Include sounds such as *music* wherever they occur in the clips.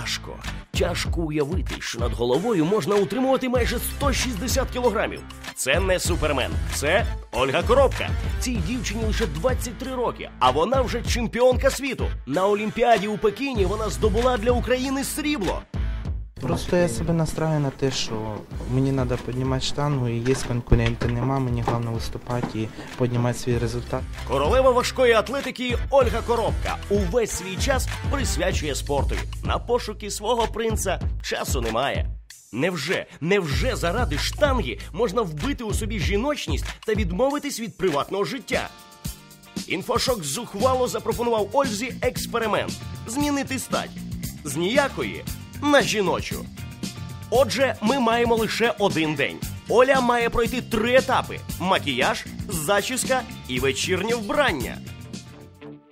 Тяжко, тяжко уявити, що над головою можна утримувати майже 160 кілограмів. Це не супермен, це Ольга Коробка. Цій дівчині лише 23 роки, а вона вже чемпіонка світу. На Олімпіаді у Пекіні вона здобула для України срібло. Просто я себе настраю на те, що мені треба піднімати штангу, і є конкуренти, нема, мені головне виступати і піднімати свій результат. Королева важкої атлетики Ольга Коробка увесь свій час присвячує спорту. На пошуки свого принца часу немає. Невже, невже заради штанги можна вбити у собі жіночність та відмовитись від приватного життя? Інфошок зухвало запропонував Ользі експеримент змінити стать з ніякої на жіночу. Отже, ми маємо лише один день. Оля має пройти три етапи: макіяж, зачіска і вечірнє вбрання.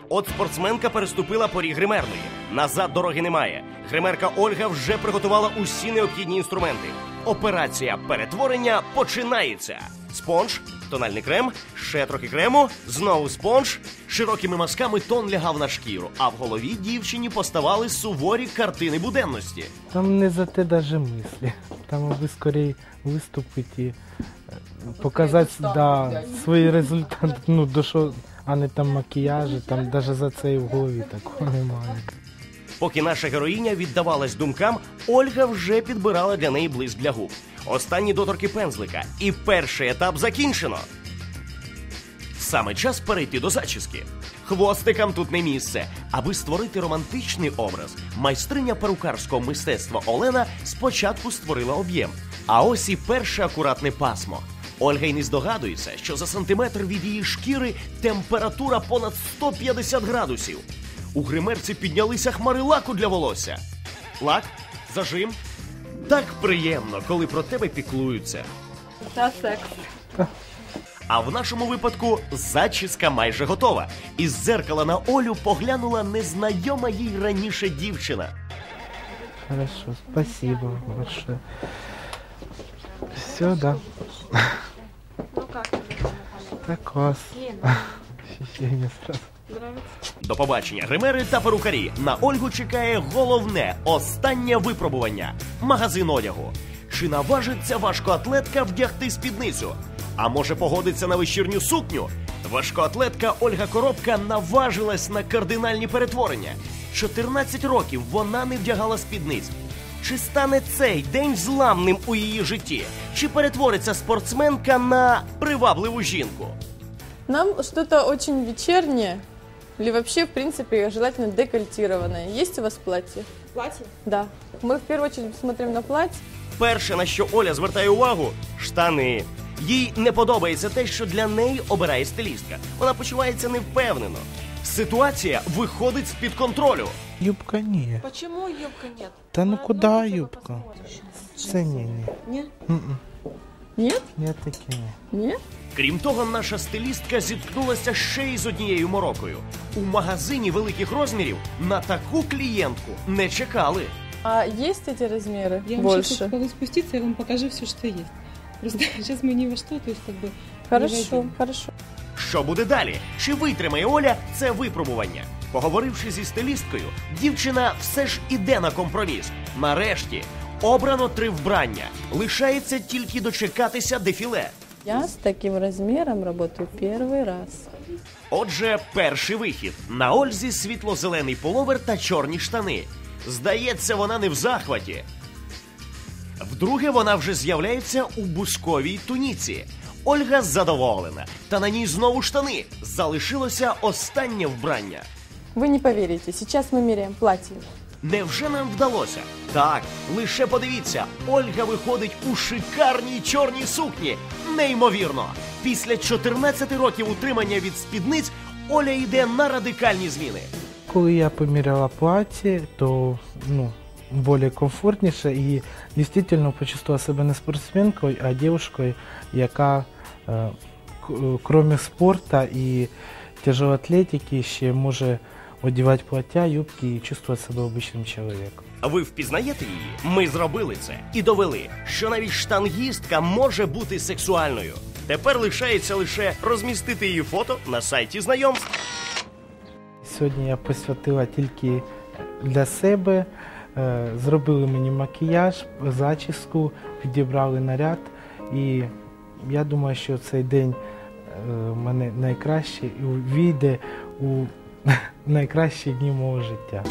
От спортсменка переступила поріг гримерної. Назад дороги немає. Гримерка Ольга вже приготувала усі необхідні інструменти. Операція перетворення починається. Спонж, тональний крем, ще трохи крему, знову спонж. Широкими мазками тон лягав на шкіру, а в голові дівчині поставали суворі картини буденності. Там не за те даже мислі. Там аби скоріше виступити і е, показати да, свої результати, ну, до що, а не там макіяжі, там навіть за це і в голові такого немає. Поки наша героїня віддавалась думкам, Ольга вже підбирала для неї блиск для губ. Останні доторки пензлика, і перший етап закінчено. Саме час перейти до зачіски. Хвостикам тут не місце. Аби створити романтичний образ, майстриня перукарського мистецтва Олена спочатку створила об'єм. А ось і перше акуратне пасмо. Ольга й не здогадується, що за сантиметр від її шкіри температура понад 150 градусів. У гримерці піднялися хмари лаку для волосся. Лак, зажим. Так приємно, коли про тебе піклуються. Та секс. А в нашому випадку зачіска майже готова. Із дзеркала на Олю поглянула незнайома їй раніше дівчина. Хорошо, спасибо большое. Все, да. Ну как? Так класс. *laughs* Ощущение сразу. До побачення, гримери та перукарі. На Ольгу чекає головне останнє випробування магазин одягу. Чи наважиться важкоатлетка вдягти спідницю? А може погодиться на вечірню сукню? Важкоатлетка Ольга Коробка наважилась на кардинальні перетворення. 14 років вона не вдягала спідниць. Чи стане цей день зламним у її житті? Чи перетвориться спортсменка на привабливу жінку? Нам что-то очень вечернее, или вообще, в принципе, желательно декольтированное. Есть у вас платье? Платье? Да. Мы в первую очередь смотрим на платье. Перше, на що Оля звертає увагу штани. Їй не подобається те, що для неї обирає стилістка. Вона почувається невпевнено. Ситуація виходить з-під контролю. Юбка не. Почему юбка нет? Да ну На куда юбка? Це ні, ні. Нет? М-м. Нет? Я таке ні. Нет? Крім того, наша стилістка зіткнулася ще й з однією морокою. У магазині великих розмірів на таку клієнтку не чекали. А есть эти размеры Я вам сейчас больше? попробую спуститься, я вам покажу все, что есть. Просто *laughs* сейчас мы не во что, то есть как бы... Хорошо, войдем. хорошо. Що буде далі? Чи витримає Оля це випробування? Поговоривши зі стилісткою, дівчина все ж іде на компроміс. Нарешті обрано три вбрання. Лишається тільки дочекатися дефіле. Я с таким размером работаю первый раз. Отже, перший вихід на Ользі світло-зелений половер та чорні штани. Здається, вона не в захваті. Вдруге, вона вже з'являється у бусковій туніці. Ольга задоволена, та на ній знову штани. Залишилося останнє вбрання. Вы не поверите, сейчас мы меряем платье. Невже нам вдалося? Так, лише подивіться, Ольга виходить у шикарній чорній сукні. Неймовірно! Після 14 років утримання від спідниць Оля йде на радикальні зміни. Коли я поміряла плаття, то ну, більш комфортніше і дійсно почувствувала себе не спортсменкою, а дівчинкою, яка е, е, спорту і тяжелоатлетики ще може одягати плаття, юбки і чувствувати себе обичним чоловіком. Ви впізнаєте її? Ми зробили це і довели, що навіть штангістка може бути сексуальною. Тепер лишається лише розмістити її фото на сайті знайомств. Сьогодні я посвятила тільки для себе е, зробили мені макіяж, зачіску, підібрали наряд. І я думаю, що цей день е, в мене найкращий і війде у *laughs* найкращі дні мого життя.